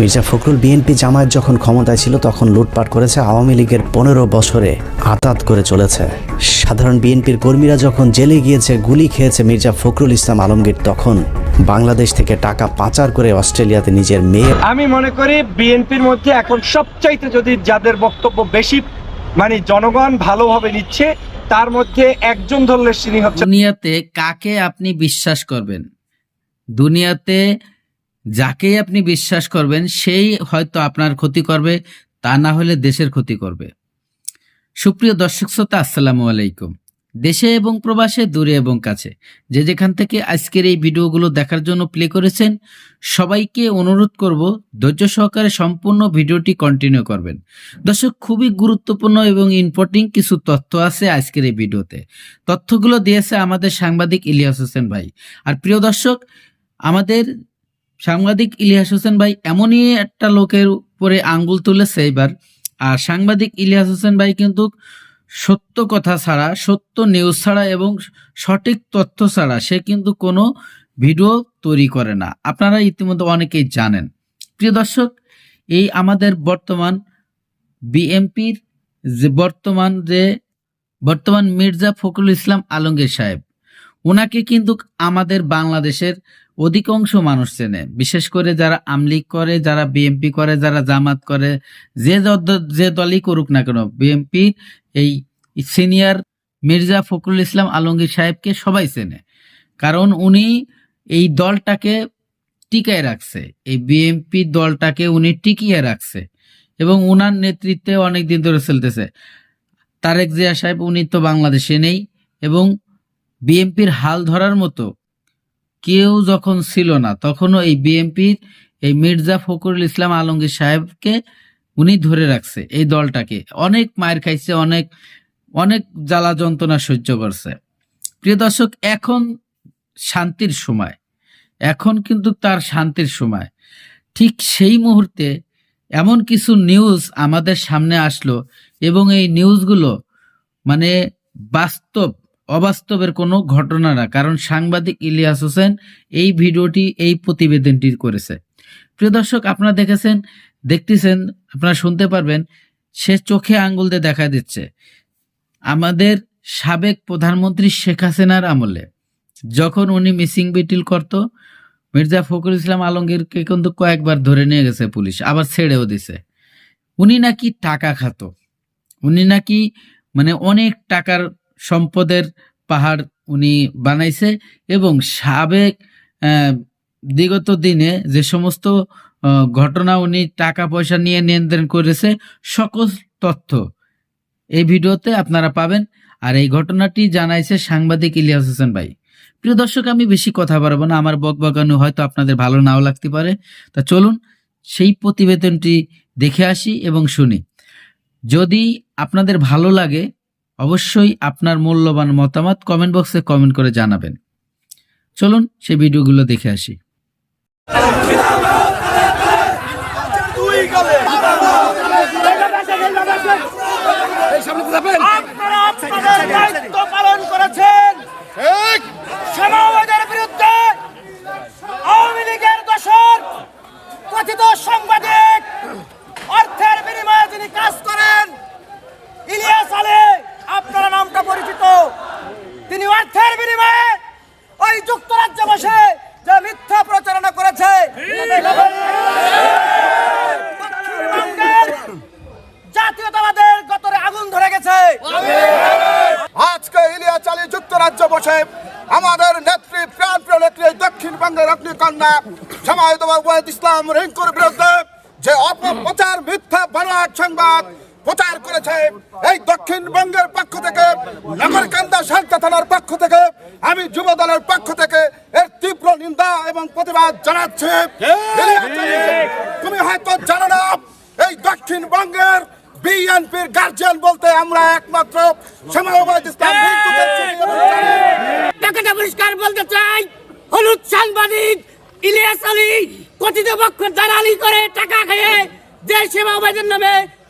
Mirza Fakhrul BNP Jamaat যখন ক্ষমতায় ছিল তখন লুটপাট করেছে আওয়ামী লীগের পনেরো বছরে আতাত করে চলেছে। সাধারণ বিএনপির কর্মীরা যখন জেলে গিয়েছে গুলি খেয়েছে মির্জা ফখরুল ইসলাম আলমগীর তখন বাংলাদেশ থেকে টাকা পাচার করে অস্ট্রেলিয়াতে নিজের মেয়ে আমি মনে করি বিএনপির মধ্যে এখন সবচাইতে যদি যাদের বক্তব্য বেশি মানে জনগণ ভালোভাবে নিচ্ছে তার মধ্যে একজন ধরলে তিনি হচ্ছে দুনিয়াতে কাকে আপনি বিশ্বাস করবেন? দুনিয়াতে যাকে আপনি বিশ্বাস করবেন, সেই হয়তো আপনার ক্ষতি করবে, তা না হলে দেশের ক্ষতি করবে। সুপ্রিয় দর্শক শ্রোতা, আসসালামু আলাইকুম। দেশে এবং প্রবাসে, দূরে এবং কাছে, যে যেখান থেকে আজকের এই ভিডিওগুলো দেখার জন্য প্লে করেছেন, সবাইকে অনুরোধ করব, ধৈর্য সহকারে সম্পূর্ণ ভিডিওটি কন্টিনিউ করবেন। দর্শক, খুবই গুরুত্বপূর্ণ এবং ইম্পর্টিং কিছু তথ্য আছে আজকের এই ভিডিওতে। তথ্যগুলো দিয়েছে আমাদের সাংবাদিক ইলিয়াস হোসেন ভাই। আর প্রিয় দর্শক, আমাদের সাংবাদিক ইলিয়াস হোসেন ভাই এমনই একটা লোকের উপরে আঙ্গুল তুলেছে এবার। আর সাংবাদিক ইলিয়াস হোসেন ভাই কিন্তু সত্য কথা ছাড়া, সত্য নিউজ ছাড়া এবং সঠিক তথ্য ছাড়া সে কিন্তু কোনো ভিডিও তৈরি করে না। আপনারা ইতিমধ্যে অনেকেই জানেন। প্রিয় দর্শক, এই আমাদের বর্তমান বিএমপির যে বর্তমান যে বর্তমান মির্জা ফখরুল ইসলাম আলমগীর সাহেব ওনাকে কিন্তু আমাদের বাংলাদেশের অধিকাংশ মানুষ চেনে। বিশেষ করে যারা আমলিগ করে, যারা বিএমপি করে, যারা জামাত করে, যে যে দলই করুক না কেন বিএমপি এই সিনিয়র মির্জা ফখরুল ইসলাম আলমগীর সাহেবকে সবাই চেনে। কারণ উনি এই দলটাকে টিকায় রাখছে। এই বিএমপি দলটাকে উনি টিকিয়ে রাখছে এবং উনার নেতৃত্বে অনেক দিন ধরে চলতেছে। তারেক জিয়া সাহেব, উনি তো বাংলাদেশে নেই এবং বিএনপির হাল ধরার মতো কেউ যখন ছিল না, তখনও এই বিএনপির এই মির্জা ফখরুল ইসলাম আলমগীর সাহেবকে উনি ধরে রাখছে, এই দলটাকে। অনেক মায়ের খাইছে, অনেক অনেক জ্বালা যন্ত্রণা সহ্য করছে। প্রিয় দর্শক, এখন শান্তির সময়। এখন কিন্তু তার শান্তির সময়। ঠিক সেই মুহূর্তে এমন কিছু নিউজ আমাদের সামনে আসলো এবং এই নিউজগুলো মানে বাস্তব অবাস্তবের কোনো ঘটনা না, কারণ সাংবাদিক ইলিয়াস হোসেন এই ভিডিওটি, এই প্রতিবেদনটি করেছে। প্রিয় দর্শক, আপনারা দেখেছেন, দেখতেছেন, আপনারা শুনতে পারবেন, সে চোখে আঙ্গুল দিয়ে দেখা দিচ্ছে। আমাদের সাবেক প্রধানমন্ত্রী শেখ হাসিনার আমলে, যখন উনি মিসিং বিটিল করত, মির্জা ফখরুল ইসলাম আলমগীরকে কিন্তু কয়েকবার ধরে নিয়ে গেছে পুলিশ, আবার ছেড়েও দিছে। উনি নাকি টাকা খাতো, উনি নাকি মানে অনেক টাকার সম্পদের পাহাড় উনি বানাইছে এবং সাবেক বিগত দিনে যে সমস্ত ঘটনা উনি টাকা পয়সা নিয়ে নিয়ন্ত্রণ করেছে, সকল তথ্য এই ভিডিওতে আপনারা পাবেন। আর এই ঘটনাটি জানাইছে সাংবাদিক ইলিয়াস হোসেন ভাই। প্রিয় দর্শক, আমি বেশি কথা বাড়াবো না। আমার বকবকানো হয়তো আপনাদের ভালো নাও লাগতে পারে। তা চলুন, সেই প্রতিবেদনটি দেখে আসি এবং শুনি। যদি আপনাদের ভালো লাগে অবশ্যই আপনার মূল্যবান মতামত কমেন্ট বক্সে কমেন্ট করে জানাবেন। চলুন সে ভিডিওগুলো দেখে আসি। সাংবাদিক অর্থের বিনিময়ে যিনি কাজ করেন ইলিয়াস আলী তিনি অর্থের বিনিময়ে ওই যুক্তরাজ্যে বসে যে মিথ্যা প্রচারণা করেছে। জাতীয়তাবাদের গতরে আগুন ধরে গেছে। আজকে ইলিয়াস আলী যুক্তরাজ্য বসে আমাদের নেত্রী, প্রাণ প্রিয় নেত্রী দক্ষিণবঙ্গের অগ্নিকন্যা ওয়াহিদ ইসলাম রিঙ্কুর বিরুদ্ধে যে অপপ্রচার, মিথ্যা বানোয়াট সংবাদ প্রচার করেছে এই দক্ষিণবঙ্গের পক্ষ থেকে নগরকান্দা শান্তা থানার পক্ষ থেকে। আমি যুব দলের পক্ষ থেকে এর তীব্র নিন্দা এবং প্রতিবাদ জানাচ্ছি। তুমি হয়তো জানো না এই দক্ষিণবঙ্গের বিএনপির গার্জিয়ান বলতে আমরা একমাত্র ইসলাম পরিষ্কার বলতে চাই হলুদ সাংবাদিক ইলিয়াস আলী কথিত পক্ষ দালালি করে টাকা খেয়ে যে সেবা নামে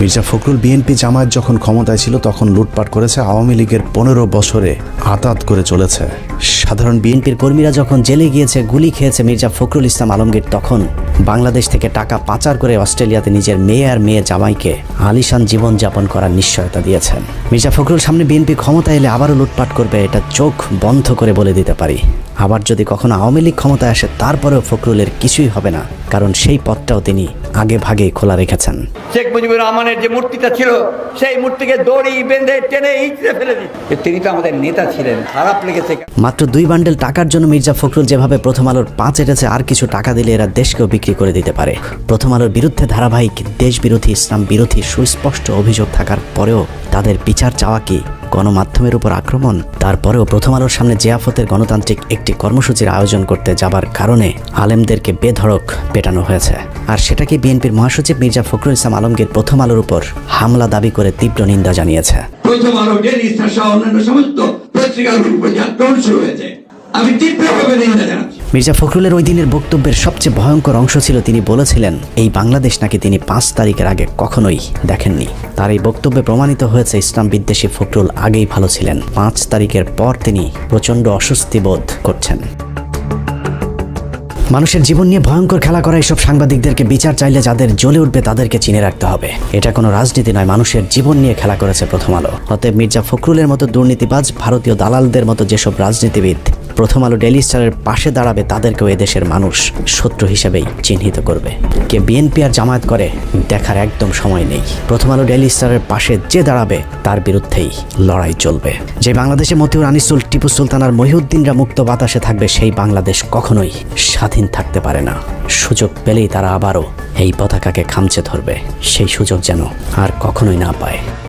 মির্জা ফখরুল বিএনপি জামায়াত যখন ক্ষমতায় ছিল, তখন লুটপাট করেছে আওয়ামী লীগের পনেরো বছরে আতাত করে চলেছে। সাধারণ বিএনপির কর্মীরা যখন জেলে গিয়েছে, গুলি খেয়েছে মির্জা ফখরুল ইসলাম আলমগীর, তখন বাংলাদেশ থেকে টাকা পাচার করে অস্ট্রেলিয়াতে নিজের মেয়ে আর মেয়ে জামাইকে আলিশান জীবনযাপন করার নিশ্চয়তা দিয়েছেন। মির্জা ফখরুল সামনে বিএনপি ক্ষমতা এলে আবারও লুটপাট করবে, এটা চোখ বন্ধ করে বলে দিতে পারি। আবার যদি কখনো আওয়ামী লীগ ক্ষমতায় আসে তারপরেও ফখরুলের কিছুই হবে না কারণ সেই পথটাও তিনি আগে ভাগে খোলা রেখেছেন। শেখ মুজিবুর রহমানের যে মূর্তিটা ছিল সেই মূর্তিকে দড়ি বেঁধে টেনে ইঁচড়ে ফেলে দিই তিনি তো আমাদের নেতা ছিলেন খারাপ লেগেছে মাত্র দুই বান্ডেল টাকার জন্য মির্জা ফখরুল যেভাবে প্রথম আলোর পাঁচ এটেছে আর কিছু টাকা দিলে এরা দেশকেও বিক্রি করে দিতে পারে। প্রথম আলোর বিরুদ্ধে ধারাবাহিক দেশ বিরোধী ইসলাম বিরোধী সুস্পষ্ট অভিযোগ থাকার পরেও তাদের বিচার চাওয়া কি গণমাধ্যমের উপর আক্রমণ, তারপরেও প্রথম আলোর সামনে জিয়াফতের গণতান্ত্রিক একটি কর্মসূচির আয়োজন করতে যাবার কারণে আলেমদেরকে বেধড়ক পেটানো হয়েছে। আর সেটাকে বিএনপির মহাসচিব মির্জা ফখরুল ইসলাম আলমগীর প্রথম আলোর উপর হামলা দাবি করে তীব্র নিন্দা জানিয়েছে? আমি তীব্রভাবে নিন্দা জানাচ্ছি। মির্জা ফখরুলের ওই দিনের বক্তব্যের সবচেয়ে ভয়ঙ্কর অংশ ছিল তিনি বলেছিলেন, এই বাংলাদেশ নাকি তিনি পাঁচ তারিখের আগে কখনোই দেখেননি। তার এই বক্তব্যে প্রমাণিত হয়েছে, ইসলাম বিদ্বেষী ফখরুল আগেই ভালো ছিলেন। পাঁচ তারিখের পর তিনি প্রচণ্ড অস্বস্তি বোধ করছেন। মানুষের জীবন নিয়ে ভয়ঙ্কর খেলা করা এইসব সাংবাদিকদেরকে বিচার চাইলে যাদের জ্বলে উঠবে তাদেরকে চিনে রাখতে হবে। এটা কোনো রাজনীতি নয়, মানুষের জীবন নিয়ে খেলা করেছে প্রথম আলো। অতএব মির্জা ফখরুলের মতো দুর্নীতিবাজ, ভারতীয় দালালদের মতো যেসব রাজনীতিবিদ প্রথম আলো ডেলি স্টারের পাশে দাঁড়াবে তাদেরকেও এদেশের মানুষ শত্রু হিসেবেই চিহ্নিত করবে। কে বিএনপি আর জামায়াত করে, দেখার একদম সময় নেই। প্রথম আলো ডেলি স্টারের পাশে যে দাঁড়াবে, তার বিরুদ্ধেই লড়াই চলবে। যে বাংলাদেশে মতিউর আনিসুল, টিপু সুলতান আর মহিউদ্দিনরা মুক্ত বাতাসে থাকবে, সেই বাংলাদেশ কখনোই স্বাধীন থাকতে পারে না। সুযোগ পেলেই তারা আবারও এই পতাকাকে খামচে ধরবে। সেই সুযোগ যেন আর কখনোই না পায়।